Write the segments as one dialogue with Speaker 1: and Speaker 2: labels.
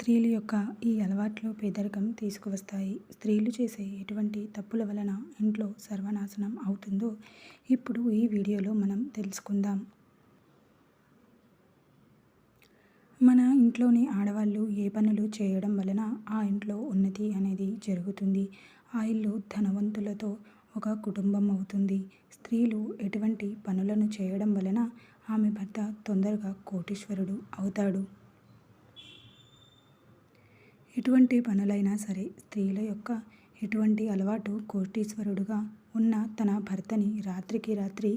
Speaker 1: స్త్రీల యొక్క ఈ అలవాట్లు పేదరికం తీసుకువస్తాయి. స్త్రీలు చేసే ఎటువంటి తప్పుల వలన ఇంట్లో సర్వనాశనం అవుతుందో ఇప్పుడు ఈ వీడియోలో మనం తెలుసుకుందాం. మన ఇంట్లోని ఆడవాళ్ళు ఏ పనులు చేయడం వలన ఆ ఇంట్లో ఉన్నతి అనేది జరుగుతుంది. ఆ ఇల్లు ధనవంతులతో ఒక కుటుంబం అవుతుంది. స్త్రీలు ఎటువంటి పనులను చేయడం వలన ఆమె భర్త తొందరగా కోటీశ్వరుడు అవుతాడు. ఎటువంటి పనులైనా సరే స్త్రీల యొక్క ఎటువంటి అలవాటు కోటీశ్వరుడుగా ఉన్న తన భర్తని రాత్రికి రాత్రి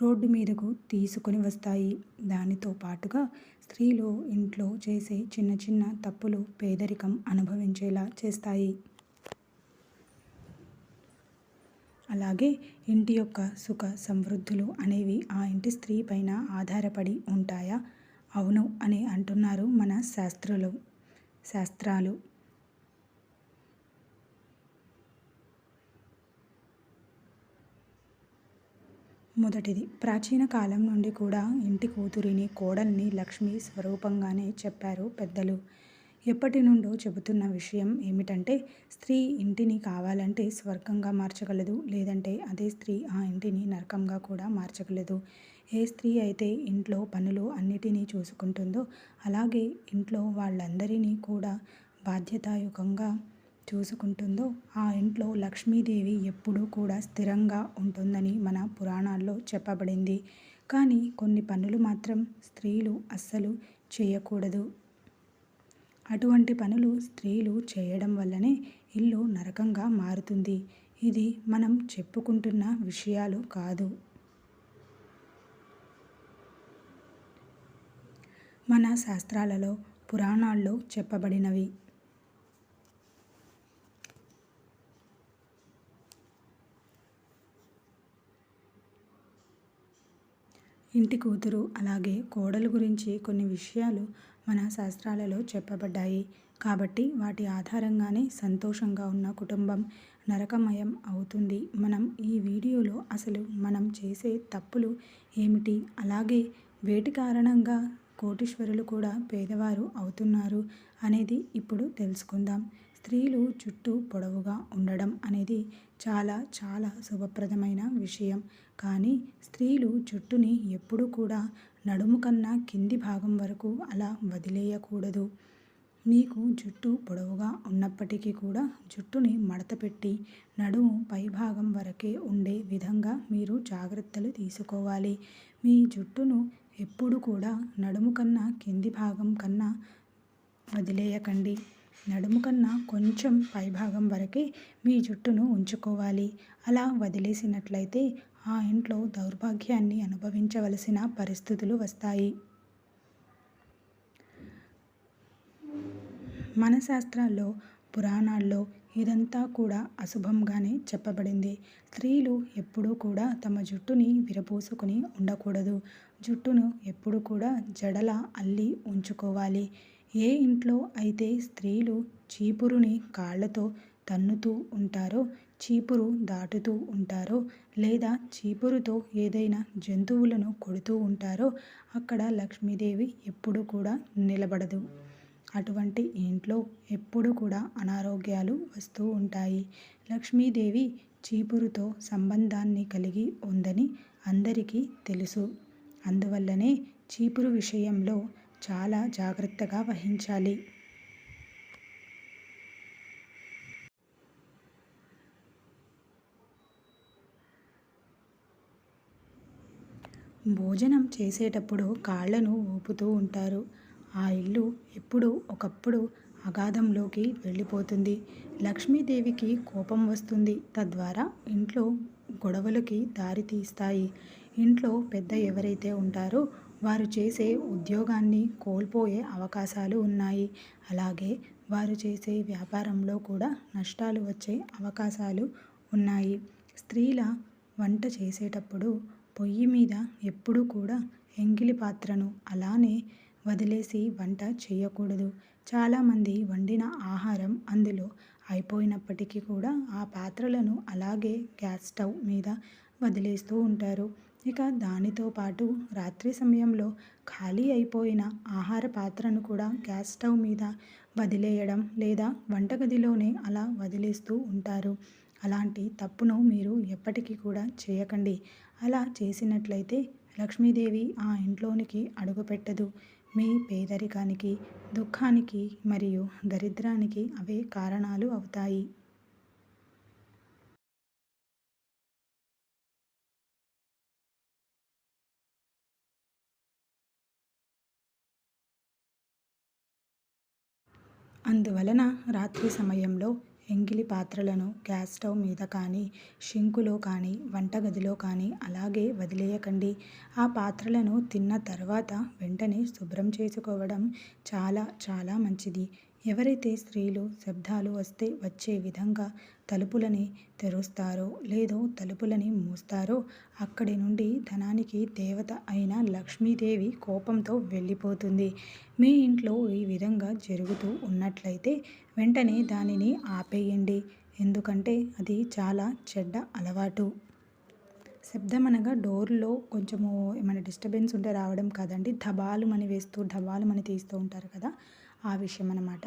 Speaker 1: రోడ్డు మీదకు తీసుకొని వస్తాయి. దానితో పాటుగా స్త్రీలు ఇంట్లో చేసే చిన్న చిన్న తప్పులు పేదరికం అనుభవించేలా చేస్తాయి. అలాగే ఇంటి యొక్క సుఖ సమృద్ధులు అనేవి ఆ ఇంటి స్త్రీ పైన ఆధారపడి ఉంటాయా? అవును అని అంటున్నారు మన శాస్త్రులు. శాస్త్రాలు. మొదటిది ప్రాచీన కాలం నుండి కూడా ఇంటి కూతురిని కోడల్ని లక్ష్మి స్వరూపంగానే చెప్పారు పెద్దలు. ఎప్పటి నుండో చెబుతున్న విషయం ఏమిటంటే స్త్రీ ఇంటిని కావాలంటే స్వర్గంగా మార్చగలదు లేదంటే అదే స్త్రీ ఆ ఇంటిని నరకంగా కూడా మార్చగలదు. ఏ స్త్రీ అయితే ఇంట్లో పనులు అన్నిటినీ చూసుకుంటుందో అలాగే ఇంట్లో వాళ్ళందరినీ కూడా బాధ్యతాయుతంగా చూసుకుంటుందో ఆ ఇంట్లో లక్ష్మీదేవి ఎప్పుడూ కూడా స్థిరంగా ఉంటుందని మన పురాణాల్లో చెప్పబడింది. కానీ కొన్ని పనులు మాత్రం స్త్రీలు అస్సలు చేయకూడదు. అటువంటి పనులు స్త్రీలు చేయడం వల్లనే ఇల్లు నరకంగా మారుతుంది. ఇది మనం చెప్పుకుంటున్న విషయాలు కాదు. మన శాస్త్రాలలో పురాణాల్లో చెప్పబడినవి. ఇంటి కూతురు అలాగే కోడలు గురించి కొన్ని విషయాలు మన శాస్త్రాలలో చెప్పబడ్డాయి. కాబట్టి వాటి ఆధారంగానే సంతోషంగా ఉన్న కుటుంబం నరకమయం అవుతుంది. మనం ఈ వీడియోలో అసలు మనం చేసే తప్పులు ఏమిటి? అలాగే వేటి కారణంగా కోటీశ్వరులు కూడా పేదవారు అవుతున్నారు అనేది ఇప్పుడు తెలుసుకుందాం. స్త్రీలు చుట్టూ పొడవుగా ఉండడం అనేది చాలా చాలా శుభప్రదమైన విషయం. కానీ స్త్రీలు జుట్టుని ఎప్పుడూ కూడా నడుము కన్నా కింది భాగం వరకు అలా వదిలేయకూడదు. మీకు జుట్టు పొడవుగా ఉన్నప్పటికీ కూడా జుట్టుని మడతపెట్టి నడుము పైభాగం వరకే ఉండే విధంగా మీరు జాగ్రత్తలు తీసుకోవాలి. మీ జుట్టును ఎప్పుడు కూడా నడుము కన్నా కింది భాగం కన్నా వదిలేయకండి. నడుము కన్నా కొంచెం పైభాగం వరకే మీ జుట్టును ఉంచుకోవాలి. అలా వదిలేసినట్లయితే ఆ ఇంట్లో దౌర్భాగ్యాన్ని అనుభవించవలసిన పరిస్థితులు వస్తాయి. మన శాస్త్రాల్లో పురాణాల్లో ఇదంతా కూడా అశుభంగానే చెప్పబడింది. స్త్రీలు ఎప్పుడూ కూడా తమ జుట్టుని విరబోసుకొని ఉండకూడదు. జుట్టును ఎప్పుడు కూడా జడల అల్లి ఉంచుకోవాలి. ఏ ఇంట్లో అయితే స్త్రీలు చీపురుని కాళ్ళతో తన్నుతూ ఉంటారో చీపురు దాటుతూ ఉంటారో లేదా చీపురుతో ఏదైనా జంతువులను కొడుతూ ఉంటారో అక్కడ లక్ష్మీదేవి ఎప్పుడు కూడా నిలబడదు. అటువంటి ఇంట్లో ఎప్పుడు కూడా అనారోగ్యాలు వస్తూ ఉంటాయి. లక్ష్మీదేవి చీపురుతో సంబంధాన్ని కలిగి ఉందని అందరికీ తెలుసు. అందువల్లనే చీపురు విషయంలో చాలా జాగ్రత్తగా వహించాలి. భోజనం చేసేటప్పుడు కాళ్ళను ఊపుతూ ఉంటారు. ఆ ఇల్లు ఎప్పుడు ఒకప్పుడు అగాధంలోకి వెళ్ళిపోతుంది. లక్ష్మీదేవికి కోపం వస్తుంది. తద్వారా ఇంట్లో గొడవలకి దారి తీస్తాయి. ఇంట్లో పెద్ద ఎవరైతే ఉంటారో వారు చేసే ఉద్యోగాన్ని కోల్పోయే అవకాశాలు ఉన్నాయి. అలాగే వారు చేసే వ్యాపారంలో కూడా నష్టాలు వచ్చే అవకాశాలు ఉన్నాయి. స్త్రీల వంట చేసేటప్పుడు పొయ్యి మీద ఎప్పుడూ కూడా ఎంగిలి పాత్రను అలానే వదిలేసి వంట చేయకూడదు. చాలామంది వండిన ఆహారం అందులో అయిపోయినప్పటికీ కూడా ఆ పాత్రలను అలాగే గ్యాస్ స్టవ్ మీద వదిలేస్తూ ఉంటారు. ఇక దానితో పాటు రాత్రి సమయంలో ఖాళీ అయిపోయిన ఆహార పాత్రను కూడా గ్యాస్ స్టవ్ మీద వదిలేయడం లేదా వంటగదిలోనే అలా వదిలేస్తూ ఉంటారు. అలాంటి తప్పును మీరు ఎప్పటికీ కూడా చేయకండి. అలా చేసినట్లయితే లక్ష్మీదేవి ఆ ఇంట్లోనికి అడుగుపెట్టదు. మీ పేదరికానికి దుఃఖానికి మరియు దరిద్రానికి అవే కారణాలు అవుతాయి. అందువలన రాత్రి సమయంలో ఎంగిలి పాత్రలను గ్యాస్ స్టవ్ మీద కానీ షింకులో కానీ వంటగదిలో కానీ అలాగే వదిలేయకండి. ఆ పాత్రలను తిన్న తర్వాత వెంటనే శుభ్రం చేసుకోవడం చాలా చాలా మంచిది. ఎవరైతే స్త్రీలు శబ్దాలు వస్తే వచ్చే విధంగా తలుపులని తెరుస్తారో లేదో తలుపులని మూస్తారో అక్కడి నుండి ధనానికి దేవత అయిన లక్ష్మీదేవి కోపంతో వెళ్ళిపోతుంది. మీ ఇంట్లో ఈ విధంగా జరుగుతూ ఉన్నట్లయితే వెంటనే దానిని ఆపేయండి. ఎందుకంటే అది చాలా చెడ్డ అలవాటు. శబ్దం అనగా డోర్లో కొంచెము ఏమైనా డిస్టర్బెన్స్ ఉంటే రావడం కాదండి. ధబాలు మని వేస్తూ ధబాలు మని తీస్తూ ఉంటారు కదా. ఆ విషయం అన్నమాట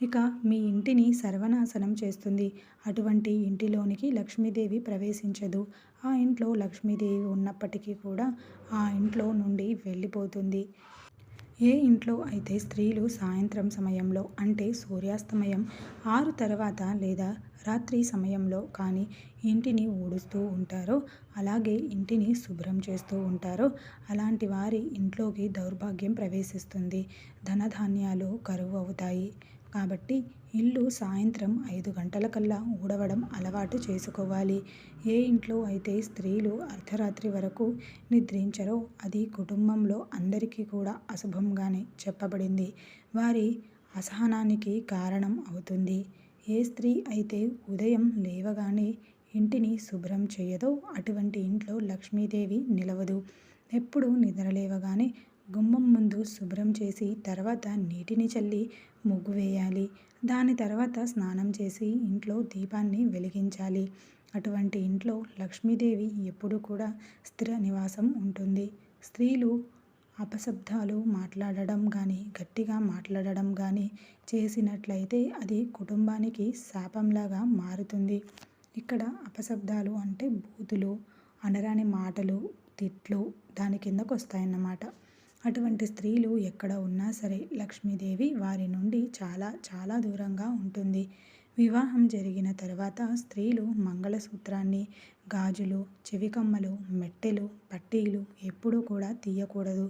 Speaker 1: ఇక మీ ఇంటిని సర్వనాశనం చేస్తుంది. అటువంటి ఇంటిలోనికి లక్ష్మీదేవి ప్రవేశించదు. ఆ ఇంట్లో లక్ష్మీదేవి ఉన్నప్పటికీ కూడా ఆ ఇంట్లో నుండి వెళ్ళిపోతుంది. ఏ ఇంట్లో అయితే స్త్రీలు సాయంత్రం సమయంలో అంటే సూర్యాస్తమయం ఆరు తర్వాత లేదా రాత్రి సమయంలో కానీ ఇంటిని ఊడుస్తూ ఉంటారో అలాగే ఇంటిని శుభ్రం చేస్తూ ఉంటారో అలాంటి వారి ఇంట్లోకి దౌర్భాగ్యం ప్రవేశిస్తుంది. ధనధాన్యాలు కరువు అవుతాయి. కాబట్టి ఇల్లు సాయంత్రం ఐదు గంటలకల్లా ఊడవడం అలవాటు చేసుకోవాలి. ఏ ఇంట్లో అయితే స్త్రీలు అర్ధరాత్రి వరకు నిద్రించరో అది కుటుంబంలో అందరికీ కూడా అశుభంగానే చెప్పబడింది. వారి అసహనానికి కారణం అవుతుంది. ఏ స్త్రీ అయితే ఉదయం లేవగానే ఇంటిని శుభ్రం చేయదో అటువంటి ఇంట్లో లక్ష్మీదేవి నిలవదు. ఎప్పుడు నిద్రలేవగానే గుమ్మం ముందు శుభ్రం చేసి తర్వాత నీటిని చల్లి ముగ్గు వేయాలి. దాని తర్వాత స్నానం చేసి ఇంట్లో దీపాన్ని వెలిగించాలి. అటువంటి ఇంట్లో లక్ష్మీదేవి ఎప్పుడు కూడా స్థిర నివాసం ఉంటుంది. స్త్రీలు అపశబ్దాలు మాట్లాడడం కానీ గట్టిగా మాట్లాడడం కానీ చేసినట్లయితే అది కుటుంబానికి శాపంలాగా మారుతుంది. ఇక్కడ అపశబ్దాలు అంటే బూతులు అనరాని మాటలు తిట్లు దాని కిందకు వస్తాయన్నమాట అటువంటి స్త్రీలు ఎక్కడ ఉన్నా సరే లక్ష్మీదేవి వారి నుండి చాలా చాలా దూరంగా ఉంటుంది. వివాహం జరిగిన తర్వాత స్త్రీలు మంగళసూత్రాన్ని గాజులు చెవికమ్మలు మెట్టెలు పట్టీలు ఎప్పుడూ కూడా తీయకూడదు.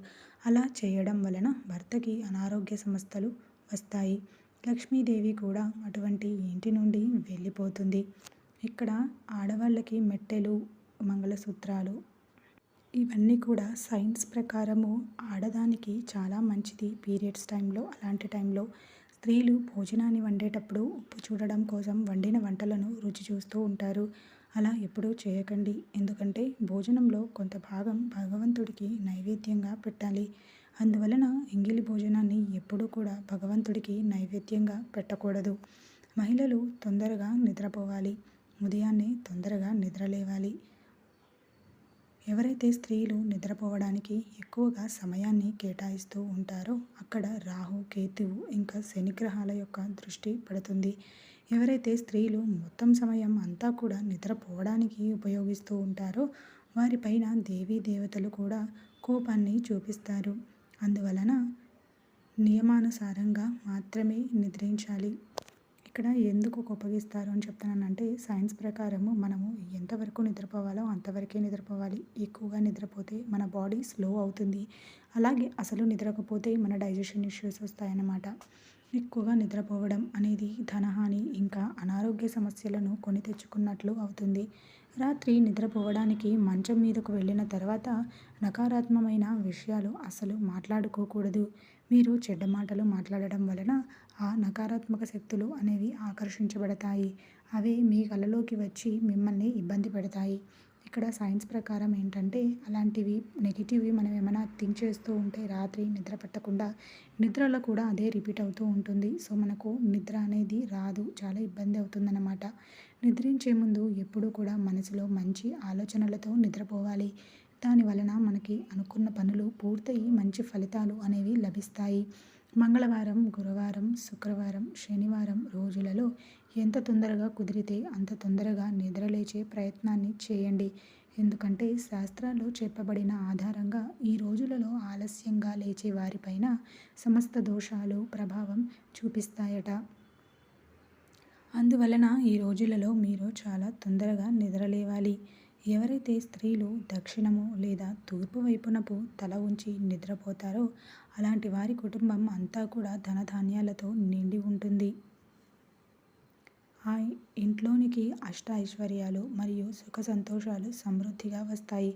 Speaker 1: అలా చేయడం వలన భర్తకి అనారోగ్య సమస్యలు వస్తాయి. లక్ష్మీదేవి కూడా అటువంటి ఇంటి నుండి వెళ్ళిపోతుంది. ఇక్కడ ఆడవాళ్ళకి మెట్టెలు మంగళసూత్రాలు ఇవన్నీ కూడా సైన్స్ ప్రకారము ఆడదానికి చాలా మంచిది పీరియడ్స్ టైంలో. అలాంటి టైంలో స్త్రీలు భోజనాన్ని వండేటప్పుడు ఉప్పు చూడడం కోసం వండిన వంటలను రుచి చూస్తూ ఉంటారు. అలా ఎప్పుడూ చేయకండి. ఎందుకంటే భోజనంలో కొంత భాగం భగవంతుడికి నైవేద్యంగా పెట్టాలి. అందువలన ఎంగిలి భోజనాన్ని ఎప్పుడూ కూడా భగవంతుడికి నైవేద్యంగా పెట్టకూడదు. మహిళలు తొందరగా నిద్రపోవాలి. ఉదయాన్నే తొందరగా నిద్రలేవాలి. ఎవరైతే స్త్రీలు నిద్రపోవడానికి ఎక్కువగా సమయాన్ని కేటాయిస్తూ ఉంటారో అక్కడ రాహు కేతువు ఇంకా శనిగ్రహాల యొక్క దృష్టి పడుతుంది. ఎవరైతే స్త్రీలు మొత్తం సమయం అంతా కూడా నిద్రపోవడానికి ఉపయోగిస్తూ ఉంటారో వారిపైన దేవీ దేవతలు కూడా కోపాన్ని చూపిస్తారు. అందువలన నియమానుసారంగా మాత్రమే నిద్రించాలి. ఇక్కడ ఎందుకు కోపగిస్తారు అని చెప్తానంటే సైన్స్ ప్రకారము మనము ఎంతవరకు నిద్రపోవాలో అంతవరకే నిద్రపోవాలి. ఎక్కువగా నిద్రపోతే మన బాడీ స్లో అవుతుంది. అలాగే అసలు నిద్రకపోతే మన డైజెషన్ ఇష్యూస్ వస్తాయన్నమాట. ఎక్కువగా నిద్రపోవడం అనేది ధనహాని ఇంకా అనారోగ్య సమస్యలను కొని తెచ్చుకున్నట్లు అవుతుంది. రాత్రి నిద్రపోవడానికి మంచం మీదకు వెళ్ళిన తర్వాత నకారాత్మకమైన విషయాలు అసలు మాట్లాడుకోకూడదు. మీరు చెడ్డ మాటలు మాట్లాడడం వలన ఆ నకారాత్మక శక్తులు అనేవి ఆకర్షించబడతాయి. అవి మీ కళలోకి వచ్చి మిమ్మల్ని ఇబ్బంది పెడతాయి. ఇక్కడ సైన్స్ ప్రకారం ఏంటంటే అలాంటివి నెగిటివ్వి మనం ఏమైనా థింక్ చేస్తూ ఉంటే రాత్రి నిద్ర పట్టకుండా నిద్రలో కూడా అదే రిపీట్ అవుతూ ఉంటుంది. సో మనకు నిద్ర అనేది రాదు చాలా ఇబ్బంది అవుతుందన్నమాట. నిద్రించే ముందు ఎప్పుడూ కూడా మనసులో మంచి ఆలోచనలతో నిద్రపోవాలి. దాని వలన మనకి అనుకున్న పనులు పూర్తయి మంచి ఫలితాలు అనేవి లభిస్తాయి. మంగళవారం గురువారం శుక్రవారం శనివారం రోజులలో ఎంత తొందరగా కుదిరితే అంత తొందరగా నిద్రలేచే ప్రయత్నాన్ని చేయండి. ఎందుకంటే శాస్త్రాల్లో చెప్పబడిన ఆధారంగా ఈ రోజులలో ఆలస్యంగా లేచే వారిపైన సమస్త దోషాలు ప్రభావం చూపిస్తాయట. అందువలన ఈ రోజులలో మీరు చాలా తొందరగా నిద్రలేవాలి. ఎవరైతే స్త్రీలు దక్షిణము లేదా తూర్పు వైపునపు తల ఉంచి నిద్రపోతారో అలాంటి వారి కుటుంబం అంతా కూడా ధనధాన్యాలతో నిండి ఉంటుంది. ఆ ఇంట్లోనికి అష్ట ఐశ్వర్యాలు మరియు సుఖ సంతోషాలు సమృద్ధిగా వస్తాయి.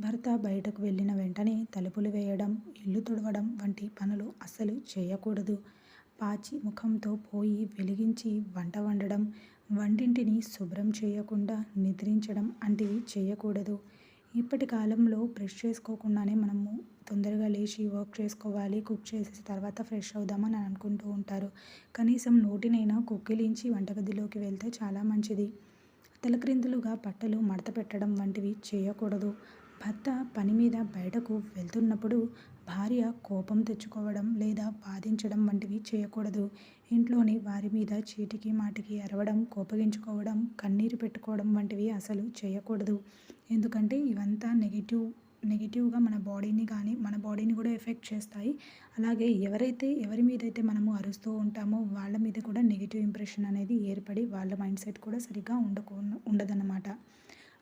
Speaker 1: భర్త బయటకు వెళ్ళిన వెంటనే తలుపులు వేయడం ఇల్లు తుడవడం వంటి పనులు అస్సలు చేయకూడదు. పాచి ముఖంతో పోయి వెలిగించి వంట వండడం వంటింటిని శుభ్రం చేయకుండా నిద్రించడం వంటివి చేయకూడదు. ఇప్పటి కాలంలో బ్రష్ చేసుకోకుండానే మనము తొందరగా లేచి వర్క్ చేసుకోవాలి కుక్ చేసి తర్వాత ఫ్రెష్ అవుదామని అనుకుంటూ ఉంటారు. కనీసం నోటినైనా కుక్కిలించి వంటగదిలోకి వెళ్తే చాలా మంచిది. తలక్రిందులుగా బట్టలు మడత పెట్టడం వంటివి చేయకూడదు. భర్త పని మీద బయటకు వెళ్తున్నప్పుడు భార్య కోపం తెచ్చుకోవడం లేదా బాధించడం వంటివి చేయకూడదు. ఇంట్లోని వారి మీద చీటికి మాటికి అరవడం కోపగించుకోవడం కన్నీరు పెట్టుకోవడం వంటివి అసలు చేయకూడదు. ఎందుకంటే ఇవంతా నెగిటివ్ నెగిటివ్గా మన బాడీని కానీ మన బాడీని కూడా ఎఫెక్ట్ చేస్తాయి. అలాగే ఎవరైతే ఎవరి మీద అయితే మనము అరుస్తూ ఉంటామో వాళ్ళ మీద కూడా నెగిటివ్ ఇంప్రెషన్ అనేది ఏర్పడి వాళ్ళ మైండ్ సెట్ కూడా సరిగ్గా ఉండకు ఉండదన్నమాట.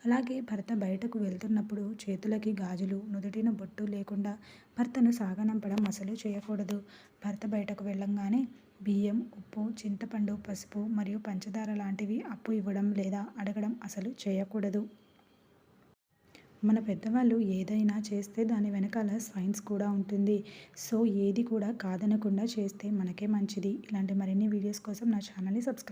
Speaker 1: అలాగే భర్త బయటకు వెళ్తున్నప్పుడు చేతులకి గాజులు నుదుటిన బొట్టు లేకుండా భర్తను సాగనంపడం అసలు చేయకూడదు. భర్త బయటకు వెళ్ళంగానే బియ్యం ఉప్పు చింతపండు పసుపు మరియు పంచదార లాంటివి అప్పు ఇవ్వడం లేదా అడగడం అసలు చేయకూడదు. మన పెద్దవాళ్ళు ఏదైనా చేస్తే దాని వెనకాల సైన్స్ కూడా ఉంటుంది. సో ఏది కూడా కాదనకుండా చేస్తే మనకే మంచిది. ఇలాంటి మరిన్ని వీడియోస్ కోసం నా ఛానల్ని సబ్స్క్రైబ్